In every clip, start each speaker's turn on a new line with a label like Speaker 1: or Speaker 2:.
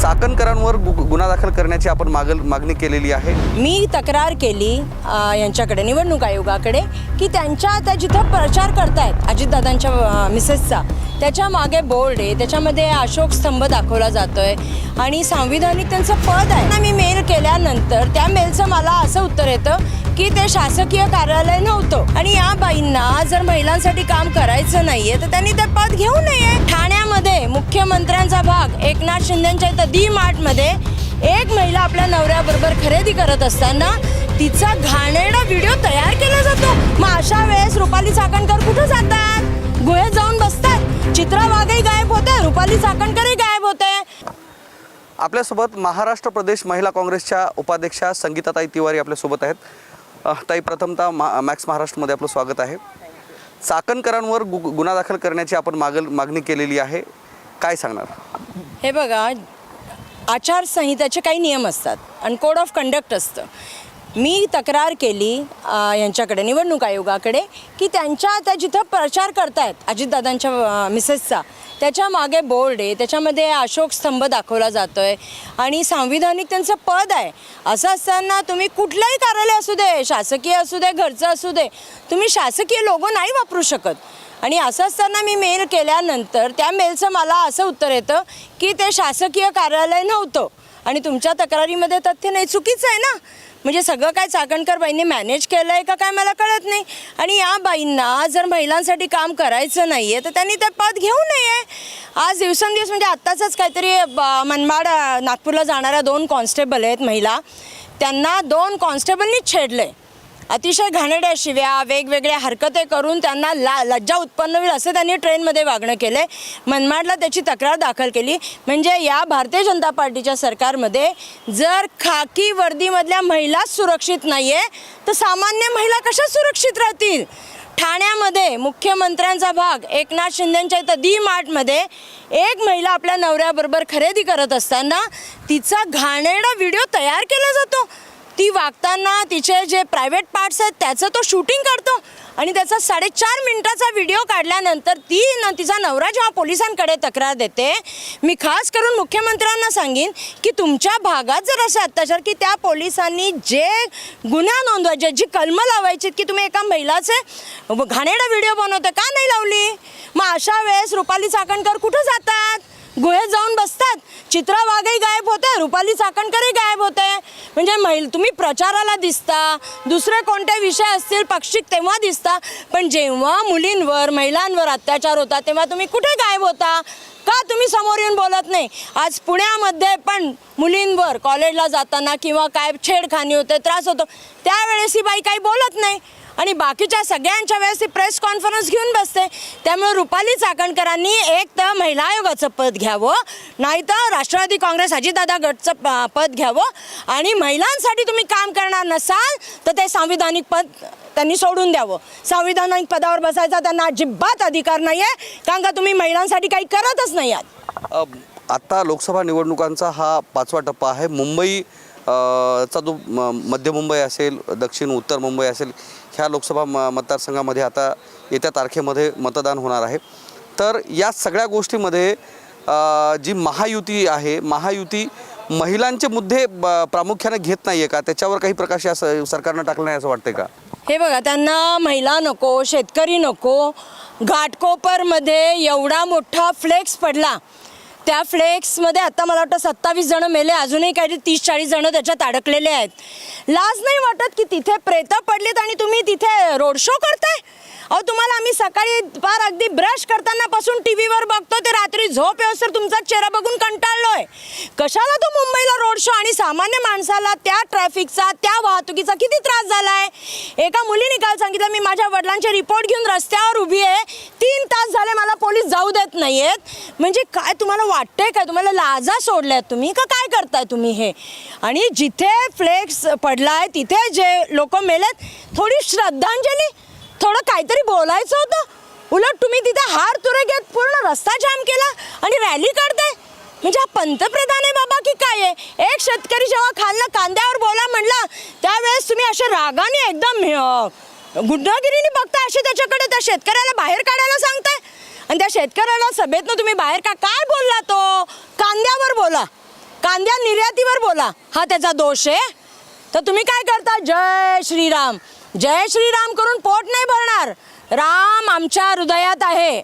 Speaker 1: चाकणकरांवर गु- गुन्हा दाखल करण्याची आपण मागल मागणी केलेली आहे.
Speaker 2: मी तक्रार केली यांच्याकडे निवडणूक आयोगाकडे की त्यांच्या त्या जिथं प्रचार करतायत अजितदादांच्या मिसेसचा त्याच्यामागे बोर्ड आहे त्याच्यामध्ये अशोक स्तंभ दाखवला जातोय आणि सांविधानिक त्यांचं पद आहे. ना मी मेल केल्यानंतर त्या मेलचं मला असं उत्तर येतं की ते शासकीय कार्यालय नव्हतं. आणि या बाईंना जर महिलांसाठी काम करायचं नाहीये तर त्यांनी ते पद घेऊ नये. ठाण्यामध्ये मुख्यमंत्र्यांचा भाग एकनाथ शिंदेच्या इथं डी मार्टमध्ये एक महिला आपल्या नवऱ्याबरोबर खरेदी करत असताना तिचा घाणेरडा व्हिडिओ तयार केला जातो. मग अशा वेळेस रुपाली चाकणकर कुठं जातात? गुहेत जाऊन बसतात. चित्रा वाघही गायब होते. रुपाली चाकणकरही गायब होते.
Speaker 1: आपल्यासोबत महाराष्ट्र प्रदेश महिला काँग्रेसच्या उपाध्यक्षा संगीताताई तिवारी आपल्यासोबत आहेत. ताई प्रथमतः मा मॅक्स महाराष्ट्रमध्ये आपलं स्वागत आहे. चाकणकरांवर गु गुन्हा दाखल करण्याची आपण मागल मागणी केलेली आहे. काय सांगणार?
Speaker 2: हे बघा आचारसंहिताचे काही नियम असतात आणि कोड ऑफ कंडक्ट असतं. मी तक्रार केली यांच्याकडे निवडणूक आयोगाकडे की त्यांच्या त्या जिथं प्रचार करतायत अजितदादांच्या मिसेसचा त्याच्यामागे बोर्ड आहे त्याच्यामध्ये अशोक स्तंभ दाखवला जातो आहे आणि सांविधानिक त्यांचं पद आहे. असं असताना तुम्ही कुठलंही कार्यालय असू दे शासकीय असू दे घरचं असू दे तुम्ही शासकीय लोगो नाही वापरू शकत. आणि असं असताना मी मेल केल्यानंतर त्या मेलचं मला असं उत्तर येतं की ते शासकीय कार्यालय नव्हतं. आणि तुमच्या तक्रारीमध्ये तथ्य नाही चुकीचं आहे ना? म्हणजे सगळं काय चाकणकर बाईंनी मॅनेज केलं आहे का काय मला कळत नाही. आणि या बाईंना जर महिलांसाठी काम करायचं नाही आहे तर त्यांनी ते पद घेऊ नये. आज दिवसेंदिवस म्हणजे आत्ताचंच काहीतरी ब- मनमाड नागपूरला जाणाऱ्या दोन कॉन्स्टेबल आहेत महिला. त्यांना दोन कॉन्स्टेबलनीच छेडलं आहे अतिशय घाणेड्या शिव्या वेगवेगळ्या हरकते करून त्यांना ला लज्जा उत्पन्न होईल असं त्यांनी ट्रेनमध्ये वागणं केलं आहे मनमाडला त्याची तक्रार दाखल केली. म्हणजे या भारतीय जनता पार्टीच्या सरकारमध्ये जर खाकी वर्दीमधल्या महिलाच सुरक्षित नाही आहे तर सामान्य महिला कशा सुरक्षित राहतील? ठाण्यामध्ये मुख्यमंत्र्यांचा भाग एकनाथ शिंदेंच्या इथं डी मार्टमध्ये एक महिला आपल्या नवऱ्याबरोबर खरेदी करत असताना तिचा घाणेरडा व्हिडिओ तयार केला जातो. ती वागताना तिचे जे प्रायव्हेट पार्ट्स आहेत त्याचं तो शूटिंग करतो. आणि त्याचा साडेचार मिनिटाचा व्हिडिओ काढल्यानंतर ती न तिचा नवरा जेव्हा पोलिसांकडे तक्रार देते मी खास करून मुख्यमंत्र्यांना सांगेन की तुमच्या भागात जर असे अत्याचार की त्या पोलिसांनी जे गुन्हा नोंदवायचे जी कलमं लावायची की तुम्ही एका महिलाचे घाणेरडा व्हिडिओ बनवते का नाही लावली? मग अशा वेळेस रुपाली चाकणकर कुठं जातात? गुहेत जाऊन बसतात. चित्रा वाघही गायब होते रुपाली चाकणकरही गायब होते. म्हणजे महिल तुम्ही प्रचाराला दिसता दुसरे कोणते विषय असतील पक्षिक तेव्हा दिसता पण जेव्हा मुलींवर महिलांवर अत्याचार होता तेव्हा तुम्ही कुठे गायब होता? का तुम्ही समोर येऊन बोलत नाही? आज पुण्यामध्ये पण मुलींवर कॉलेजला जाताना किंवा काय छेडखानी होते त्रास होतो त्यावेळेस ही बाई काही बोलत नाही. आणि बाकीच्या सगळ्यांच्या वेळेस ती प्रेस कॉन्फरन्स घेऊन बसते. त्यामुळे रुपाली चाकणकरांनी एक तर महिला आयोगाचं पद घ्यावं नाही तर राष्ट्रवादी काँग्रेस अजितदादा गटचं पद घ्यावं आणि महिलांसाठी तुम्ही काम करणार नसाल तर ते सांविधानिक पद त्यांनी सोडून द्यावं. संविधानिक पदावर बसायचा त्यांना अजिबात अधिकार नाही आहे कारण का तुम्ही महिलांसाठी काही करतच नाही आहात.
Speaker 1: आत्ता लोकसभा निवडणुकांचा हा पाचवा टप्पा आहे. मुंबई चा जो मध्य मुंबई असेल दक्षिण उत्तर मुंबई असेल ह्या लोकसभा म मतदारसंघामध्ये आता येत्या तारखेमध्ये मतदान होणार आहे. तर या सगळ्या गोष्टीमध्ये जी महायुती आहे महायुती महिलांचे मुद्दे ब- प्रामुख्याने घेत नाही आहे का? त्याच्यावर काही प्रकाश या सरकारनं टाकलं नाही असं वाटतंय का?
Speaker 2: हे बघा त्यांना महिला नको शेतकरी नको. घाटकोपरमध्ये एवढा मोठा फ्लेक्स पडला. त्या फ्लेक्समध्ये आता मला वाटतं सत्तावीस जणं मेले अजूनही काही तीस चाळीस जणं त्याच्यात अडकलेले आहेत. लाज नाही वाटत की तिथे प्रेतं पडलीत आणि तुम्ही तिथे रोड शो करताय? अहो तुम्हाला आम्ही सकाळी फार अगदी ब्रश करताना पासून टी व्हीवर बघतो ते रात्री झोप येऊसर तुमचा चेहरा बघून कंटाळलोय. कशाला तो मुंबईला रोड शो आणि सामान्य माणसाला त्या ट्रॅफिकचा त्या वाहतुकीचा किती त्रास झालाय? एका मुलीने काल सांगितलं मी माझ्या वडिलांचे रिपोर्ट घेऊन रस्त्यावर उभी आहे. तीन तास झाले मला पोलीस जाऊ देत नाहीयेत. म्हणजे काय तुम्हाला वाटतंय काय? तुम्हाला लाजा सोडल्यात तुम्ही का काय करताय तुम्ही हे? आणि जिथे फ्लेक्स पडलाय तिथे जे लोक मेलेत थोडी श्रद्धांजली थोडं काहीतरी बोलायचं होतं. उलट तुम्ही तिथे हार तुरे घेत पूर्ण रस्ता जाम केला आणि रॅली काढताय म्हणजे हा पंतप्रधान आहे बाबा की काय आहे? एक शेतकरी जेव्हा खाल्लं कांद्यावर बोला म्हणला त्यावेळेस तुम्ही अशा रागाने एकदम अं, गुंडगिरीने बघताय असे त्याच्याकडे त्या शेतकऱ्याला बाहेर काढायला सांगताय. आणि त्या शेतकऱ्याला सभेतनं तुम्ही बाहेर का काय बोलला तो? कांद्यावर बोला. कांद्या निर्यातीवर बोला. हा त्याचा दोष आहे. तर तुम्ही काय करता? जय श्रीराम. जय श्रीराम करून पोट नाही भरणार. राम आमच्या हृदयात आहे.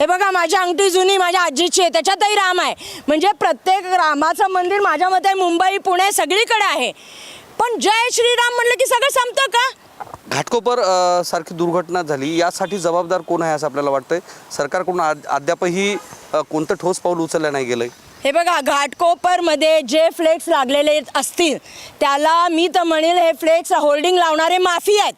Speaker 2: हे बघा माझी अंगठी जुनी माझ्या आजीची आहे त्याच्यातही राम आहे. म्हणजे प्रत्येक रामाचं मंदिर माझ्या मते मुंबई पुणे सगळीकडे आहे. पण जय श्रीराम म्हणलं की सगळं संपतं का?
Speaker 1: घाटकोपर अ, सारखी दुर्घटना झाली. यासाठी जबाबदार कोण आहे असं आपल्याला वाटतंय? सरकारकडून आज- अद्यापही अ, कोणतं ठोस पाऊल उचललं नाही गेलंय.
Speaker 2: हे बघा घाटकोपरमध्ये जे फ्लेक्स लागलेले असतील त्याला मी तर म्हणेल हे फ्लेक्स होल्डिंग लावणारे माफी आहेत.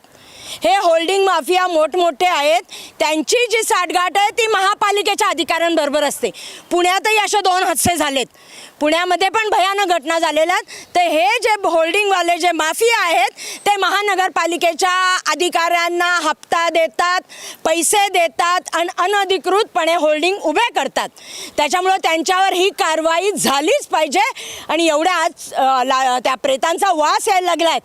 Speaker 2: हे होल्डिंग माफिया मोठमोठे आहेत. त्यांची जी साठगाठ आहे ती महापालिकेच्या अधिकाऱ्यांबरोबर असते. पुण्यातही असे दोन हादसे झालेत. पुण्यामध्ये पण भयानक घटना झालेल्या आहेत. तर हे जे होल्डिंगवाले जे माफिया आहेत ते महानगरपालिकेच्या अधिकाऱ्यांना हप्ता देतात पैसे देतात आणि अनधिकृतपणे होल्डिंग उभे करतात. त्याच्यामुळं त्यांच्यावर ही कारवाई झालीच पाहिजे आणि एवढ्या आज ला- त्या प्रेतांचा वास यायला लागला आहे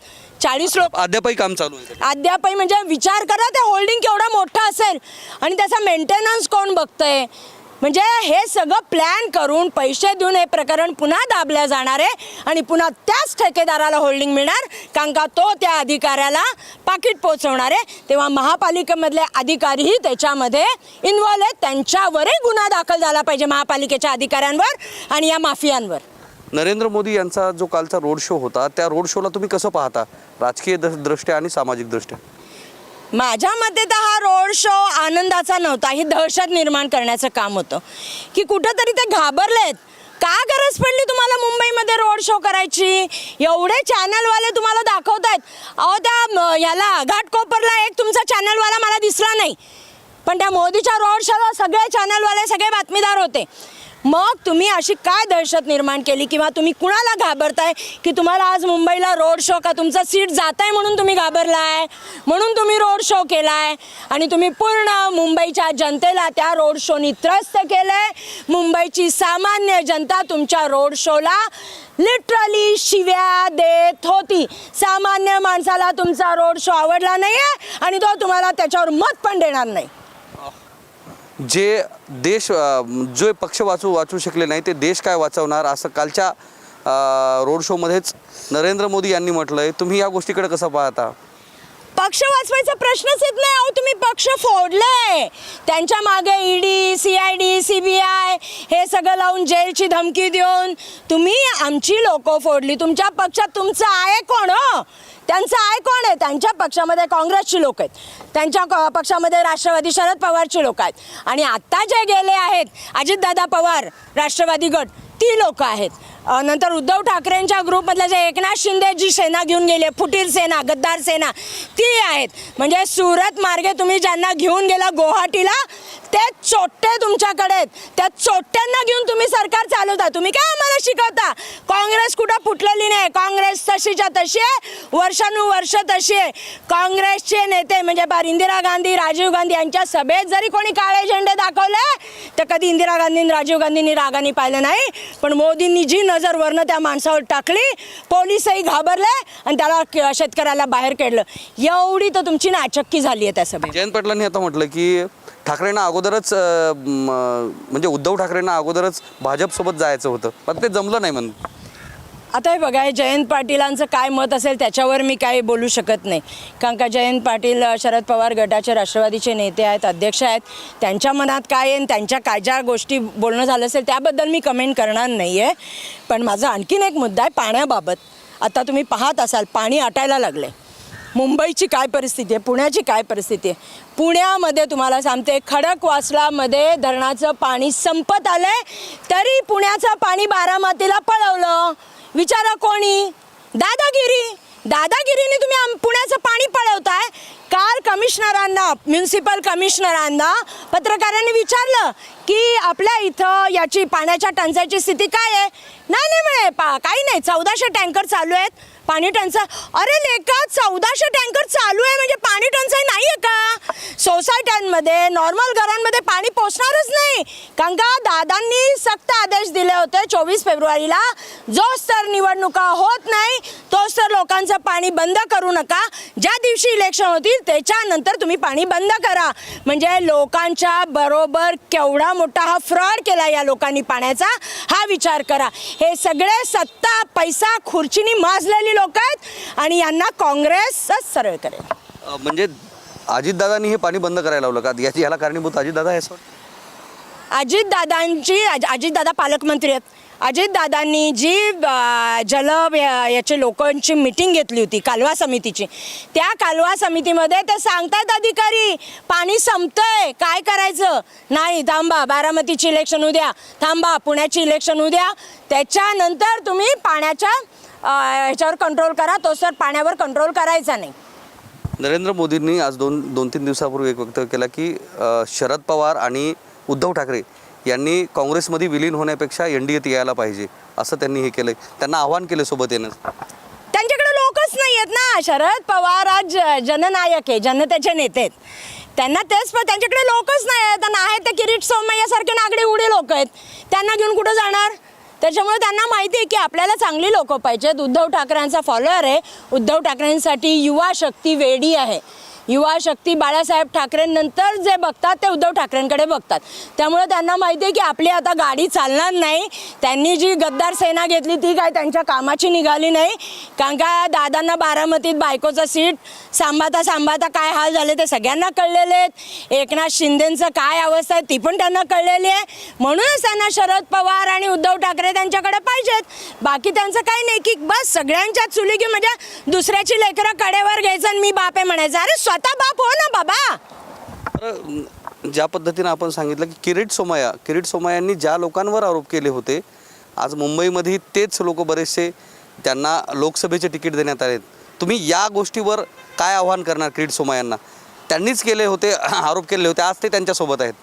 Speaker 2: चाळीस लोक
Speaker 1: अद्यापही काम चालू आहे.
Speaker 2: अद्यापही म्हणजे विचार करा ते होल्डिंग केवढं मोठं असेल. आणि त्याचा मेंटेनन्स कोण बघतंय? म्हणजे हे सगळं प्लॅन करून पैसे देऊन हे प्रकरण पुन्हा दाबल्या जाणार आहे आणि पुन्हा त्याच ठेकेदाराला होल्डिंग मिळणार कारण का तो त्या अधिकाऱ्याला पाकिट पोचवणार आहे. तेव्हा महापालिकेमधले अधिकारीही त्याच्यामध्ये इन्व्हॉल्व आहेत. त्यांच्यावरही गुन्हा दाखल झाला पाहिजे महापालिकेच्या अधिकाऱ्यांवर आणि या माफियांवर.
Speaker 1: नरेंद्र मोदी यांचा जो कालचा रोड शो होता त्या रोड शोला तुम्ही कसं पाहता? राजकीय दृष्ट्या आणि सामाजिक दृष्ट्या?
Speaker 2: माझ्या मते तर हा रोड शो आनंदाचा नव्हता. ही दहशत निर्माण करण्याचं काम होतं. की कुठंतरी ते घाबरलेत. का गरज पडली तुम्हाला मुंबईमध्ये रोड शो करायची? एवढे चॅनलवाले तुम्हाला दाखवत आहेत अहो त्या ह्याला घाटकोपरला एक तुमचा चॅनलवाला मला दिसला नाही. पण त्या मोदीच्या रोड शोला सगळे चॅनलवाले सगळे बातमीदार होते. मग तुम्ही अशी काय दहशत निर्माण केली किंवा तुम्ही कुणाला घाबरताय की तुम्हाला आज मुंबईला रोड शो का तुमचं सीट जात आहे म्हणून तुम्ही घाबरलाय? म्हणून तुम्ही रोड शो केलाय? आणि तुम्ही पूर्ण मुंबईच्या जनतेला त्या रोड शोनी त्रस्त केलंय. मुंबईची सामान्य जनता तुमच्या रोड शोला लिटरली शिव्या देत होती. सामान्य माणसाला तुमचा रोड शो आवडला नाही आहे आणि तो तुम्हाला त्याच्यावर मत पण देणार नाही.
Speaker 1: जे देश जे पक्ष वाचू वाचू शकले नाही ते देश काय वाचवणार? असं कालच्या रोड शोमध्येच नरेंद्र मोदी यांनी म्हटलं आहे तुम्ही या गोष्टीकडे कसं पाहता?
Speaker 2: पक्ष वाचवायचा प्रश्नच येत नाही. अहो तुम्ही पक्ष फोडलाय. त्यांच्या मागे ED C I D C B I हे सगळं लावून जेलची धमकी देऊन तुम्ही आमची लोकं फोडली. तुमच्या पक्षात तुमचं आहे कोण हो? त्यांचं आहे कोण आहे? त्यांच्या पक्षामध्ये काँग्रेसची लोक आहेत. त्यांच्या पक्षामध्ये राष्ट्रवादी शरद पवारची लोक आहेत. आणि आत्ता जे गेले आहेत अजितदादा पवार राष्ट्रवादी गट ती लोक आहेत? नंतर उद्धव ठाकरेंच्या ग्रुपमधल्या जे एकनाथ शिंदे जी सेना घेऊन गेले फुटीर सेना गद्दार सेना ती आहेत. म्हणजे सुरत मार्गे तुम्ही ज्यांना घेऊन गेला गुवाहाटीला ते चोट्टे तुमच्याकडे आहेत. त्या चोट्ट्यांना घेऊन तुम्ही सरकार चालवता. तुम्ही काय आम्हाला शिकवता? काँग्रेस कुठं फुटलेली नाही. काँग्रेस तशीच्या तशी आहे. वर्षानुवर्ष तशी आहे. काँग्रेसचे नेते म्हणजे बार इंदिरा गांधी राजीव गांधी यांच्या सभेत जरी कोणी काळे झेंडे दाखवले तर कधी इंदिरा गांधी राजीव गांधींनी रागाने पाहिलं नाही. पण मोदींनी जी नजर वरनं त्या माणसावर टाकली पोलिसही घाबरले आणि त्याला शेतकऱ्याला बाहेर काढलं एवढी तर तुमची नाचक्की झाली आहे त्या सभेत.
Speaker 1: जयंत पाटलांनी आता म्हटलं की ठाकरेंना अगोदरच म्हणजे उद्धव ठाकरेंना अगोदरच भाजपसोबत जायचं होतं. पण ते जमलं नाही म्हणून.
Speaker 2: आता हे बघा हे जयंत पाटीलांचं काय मत असेल त्याच्यावर मी काही बोलू शकत नाही. कारण का जयंत पाटील शरद पवार गटाचे राष्ट्रवादीचे नेते आहेत अध्यक्ष आहेत. त्यांच्या मनात काय आहे त्यांच्या काय ज्या गोष्टी बोलणं झालं असेल त्याबद्दल मी कमेंट करणार नाही आहे पण माझा आणखीन एक मुद्दा आहे पाण्याबाबत. आता तुम्ही पाहत असाल पाणी आटायला लागलं आहे मुंबईची काय परिस्थिती आहे? पुण्याची काय परिस्थिती आहे? पुण्यामध्ये तुम्हाला सांगते खडकवासलामध्ये धरणाचं पाणी संपत आलंय. तरी पुण्याचं पाणी बारामतीला पळवलं. विचारा कोणी? दादागिरी. दादागिरीने तुम्ही पुण्याचं पाणी पळवताय. काल कमिशनरांना म्युन्सिपल कमिशनरांना पत्रकारांनी विचारलं की आपल्या इथं याची पाण्याच्या टंचाईची स्थिती काय आहे? नाही नाही म्हणे पा काही नाही. चौदाशे टँकर चालू आहेत. पाणी टंचाई. अरे लेका चौदाशे टँकर चालू आहे म्हणजे पाणी टंचाई नाही आहे का? सोसायट्यांमध्ये नॉर्मल घरांमध्ये पाणी पोचणारच नाही. कारण का दादांनी सक्त आदेश दिले होते चोवीस फेब्रुवारीला. जो स्तर निवडणुका होत नाही तो स्तर लोकांचं पाणी बंद करू नका. ज्या दिवशी इलेक्शन होतील त्याच्यानंतर तुम्ही पाणी बंद करा. म्हणजे लोकांच्या बरोबर केवढा मोठा हा फ्रॉड केला या लोकांनी पाण्याचा हा विचार करा. हे सगळे सत्ता पैसा खुर्चीनी माजलेली लोक आहेत आणि यांना काँग्रेसच सरळ करेल.
Speaker 1: म्हणजे अजितदादांनी हे पाणी बंद करायला लावलं का? याची याला कारणीभूत अजितदादा आहे असं
Speaker 2: अजितदादांची अज- अजितदादा पालकमंत्री आहेत. अजितदादांनी जी जल याचे लोकांची मिटिंग घेतली होती कालवा समितीची. त्या कालवा समितीमध्ये ते सांगतात अधिकारी पाणी संपतंय काय करायचं? नाही थांबा बारामतीची इलेक्शन उद्या. थांबा पुण्याची इलेक्शन उद्या. त्याच्यानंतर तुम्ही पाण्याच्या ह्याच्यावर कंट्रोल करा. तो सर पाण्यावर कंट्रोल करायचा नाही.
Speaker 1: नरेंद्र मोदींनी आज दोन दोन तीन दिवसापूर्वी एक वक्तव्य केलं की शरद पवार आणि उद्धव ठाकरे यांनी काँग्रेसमध्ये विलीन होण्यापेक्षा एन डी एत यायला पाहिजे असं त्यांनी हे केलं त्यांना आव्हान केलं सोबत येणं.
Speaker 2: त्यांच्याकडे लोकच नाही आहेत ना. शरद पवार आज जननायक आहे जनतेचे नेते आहेत. त्यांना तेच पण त्यांच्याकडे लोकच नाही आहेत त्यांना आहेत ते किरीट सोमय्यासारखे नागडे उडे लोक आहेत. त्यांना घेऊन कुठं जाणार? त्याच्यामुळे त्यांना माहिती आहे की आपल्याला चांगली लोक पाहिजेत. उद्धव ठाकरेंचा फॉलोअर आहे. उद्धव ठाकरेंसाठी युवा शक्ती वेडी आहे. युवा शक्ती बाळासाहेब ठाकरेंनंतर जे बघतात ते उद्धव ठाकरेंकडे बघतात. त्यामुळे त्यांना माहिती आहे की आपली आता गाडी चालणार नाही. त्यांनी जी गद्दार सेना घेतली ती काय त्यांच्या कामाची निघाली नाही. कारण का दादांना बारामतीत बायकोचं सीट सांभाळता सांभाळता काय हाल झाले ते सगळ्यांना कळलेले आहेत. एकनाथ शिंदेंचं काय अवस्था आहे ती पण त्यांना कळलेली आहे. म्हणूनच त्यांना शरद पवार आणि उद्धव ठाकरे त्यांच्याकडे पाहिजेत. बाकी त्यांचं काही नाही की बस सगळ्यांच्या चुली की म्हणजे दुसऱ्याची लेकरं कडेवर घ्यायचं आणि मी बाप आहे म्हणायचं. अरे स्वतः बाप हो ना बाबा.
Speaker 1: तर ज्या पद्धतीनं आपण सांगितलं की किरीट सोमाया किरीट सोमायांनी ज्या लोकांवर आरोप केले होते आज मुंबईमध्ये तेच लोक बरेचसे त्यांना लोकसभेचे तिकीट देण्यात आले तुम्ही या गोष्टीवर काय आव्हान करणार किरीट सोमायांना? त्यांनीच केले होते आरोप केले होते आज ते त्यांच्यासोबत आहेत.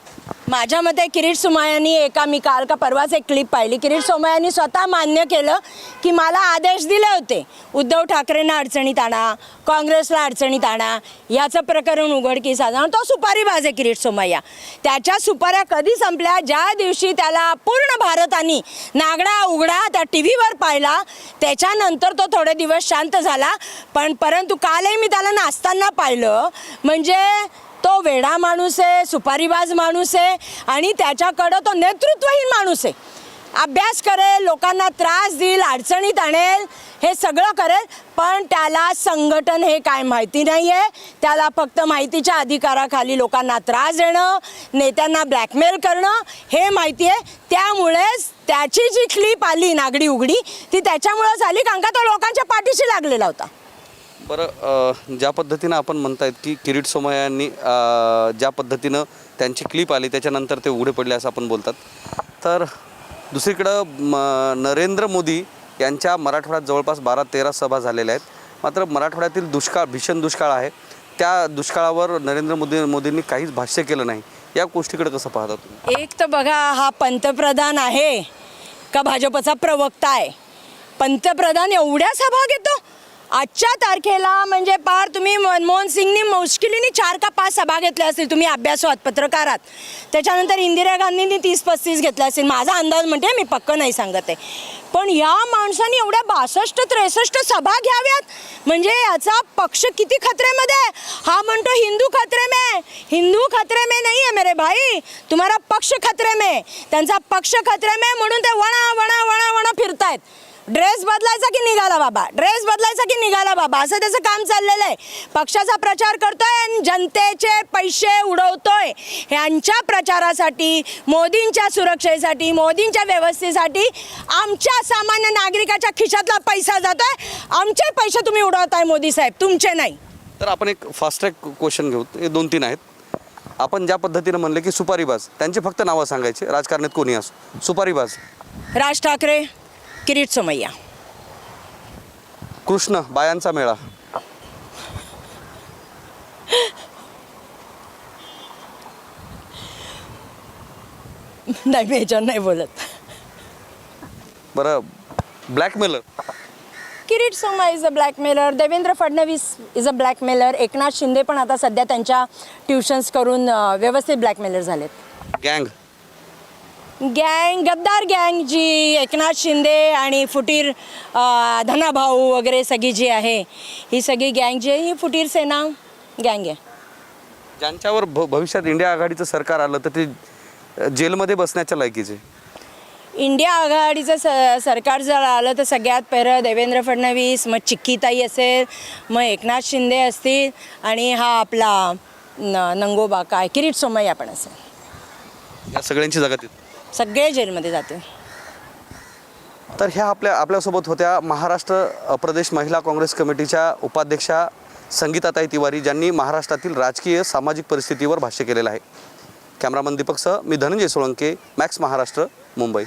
Speaker 2: माझ्या मते किरीट सोमय्यांनी एका मी काल का परवाच एक क्लिप पाहिली. किरीट सोमय्यांनी स्वतः मान्य केलं की मला आदेश दिले होते. उद्धव ठाकरेंना अडचणीत आणा काँग्रेसला अडचणीत आणा याचं प्रकरण उघडकीस आणा. आणि तो सुपारीबाज आहे किरीट सोमय्या. त्याच्या सुपाऱ्या कधी संपल्या? ज्या दिवशी त्याला पूर्ण भारताने नागडा उघडा त्या टी व्हीवर पाहिला त्याच्यानंतर तो थोडे दिवस शांत झाला. पण परंतु कालही मी त्याला नाचताना पाहिलं. म्हणजे तो वेडा माणूस आहे सुपारीबाज माणूस आहे आणि त्याच्याकडं तो नेतृत्वहीन माणूस आहे. अभ्यास करेल लोकांना त्रास देईल अडचणीत आणेल हे सगळं करेल पण त्याला संघटन हे काय माहिती नाही आहे त्याला फक्त माहितीच्या अधिकाराखाली लोकांना त्रास देणं नेत्यांना ब्लॅकमेल करणं हे माहिती आहे त्यामुळेच त्याची जी क्लिप आली नागडी उघडी ती त्याच्यामुळंच आली कारण का तो लोकांच्या पाठीशी लागलेला होता.
Speaker 1: बरं ज्या पद्धतीनं आपण म्हणतायत की किरीट सोमय्यांनी ज्या पद्धतीनं त्यांची क्लिप आली त्याच्यानंतर ते उघडे पडले असं आपण बोलतात. तर दुसरीकडं म, नरेंद्र मोदी यांच्या मराठवाड्यात जवळपास बारा तेरा सभा झालेल्या आहेत. मात्र मराठवाड्यातील दुष्काळ भीषण दुष्काळ आहे. त्या दुष्काळावर नरेंद्र मोदी मोदींनी काहीच भाष्य केलं नाही. या गोष्टीकडे कसं पाहतात?
Speaker 2: एक तर बघा हा पंतप्रधान आहे का भाजपचा प्रवक्ता आहे? पंतप्रधान एवढ्या सभा घेतो? आजच्या तारखेला म्हणजे पार तुम्ही मनमोहन सिंगनी मुश्किलीने चार का पाच सभा घेतल्या असतील. तुम्ही अभ्यासू आहात पत्रकारात. त्याच्यानंतर इंदिरा गांधींनी तीस पस्तीस घेतल्या असतील. माझा अंदाज म्हणते मी पक्क नाही सांगत आहे. पण या माणसाने एवढ्या बासष्ट त्रेसष्ट सभा घ्याव्यात? म्हणजे याचा पक्ष किती खतरेमध्ये आहे? हा म्हणतो हिंदू खतरे में हिंदू खतरे में नाही आहे मेरे भाई. तुम्हारा पक्ष खतरे में त्यांचा पक्ष खतरे में म्हणून ते वणा वणा वणा वणा फिरतायत. ड्रेस बदलायचा की निघाला बाबा? ड्रेस बदलायचा की निघाला बाबा? असं त्याचं काम चाललेलं आहे. पक्षाचा प्रचार करतोय आणि जनतेचे पैसे उडवतोय. ह्यांच्या प्रचारासाठी मोदींच्या सुरक्षेसाठी मोदींच्या व्यवस्थेसाठी आमच्या सामान्य नागरिकाच्या खिशातला पैसा जातोय. आमचे पैसे तुम्ही उडवताय मोदी साहेब तुमचे नाही.
Speaker 1: तर आपण एक फास्ट ट्रॅक क्वेश्चन घेऊ. हे दोन तीन आहेत. आपण ज्या पद्धतीनं म्हणले की सुपारीबाज त्यांची फक्त नावं सांगायची. राजकारणात कोणी असो. सुपारीबाज.
Speaker 2: राज ठाकरे. किरीट सोमय्या.
Speaker 1: कृष्ण बायांचा मेळा.
Speaker 2: नाही मी ह्याच्यावर नाही बोलत.
Speaker 1: बरं blackmailer
Speaker 2: Kirit Soma is a blackmailer Devendra Fadnavis is a blackmailer Eknath Shinde पण आता सध्या त्यांच्या ट्युशन्स करून अ, व्यवस्थित ब्लॅकमेलर झालेत.
Speaker 1: गँग
Speaker 2: गँग गद्दार गँग जी एकनाथ शिंदे आणि फुटीर धनाभाऊ वगैरे सगळी जी आहे ही सगळी गँग जी आहे ही फुटीर सेना गँग आहे.
Speaker 1: ज्यांच्यावर भ भविष्यात इंडिया आघाडीचं सरकार आलं तर ते अ, जेलमध्ये बसण्याच्या लायकीचे.
Speaker 2: इंडिया आघाडीचं स सरकार जर आलं तर सगळ्यात पहिलं देवेंद्र फडणवीस मग चिक्कीताई असेल मग एकनाथ शिंदे असतील आणि हा आपला न नंगोबा काय किरीट सोमय्या पण असेल.
Speaker 1: या सगळ्यांची जगात
Speaker 2: सगळे जेलमध्ये जाते.
Speaker 1: तर ह्या आपल्या आपल्यासोबत होत्या महाराष्ट्र प्रदेश महिला काँग्रेस कमिटीच्या उपाध्यक्षा संगीताताई तिवारी ज्यांनी महाराष्ट्रातील राजकीय सामाजिक परिस्थितीवर भाष्य केलेलं आहे. कॅमेरामन दीपकसह मी धनंजय सोळंके मॅक्स महाराष्ट्र मुंबई.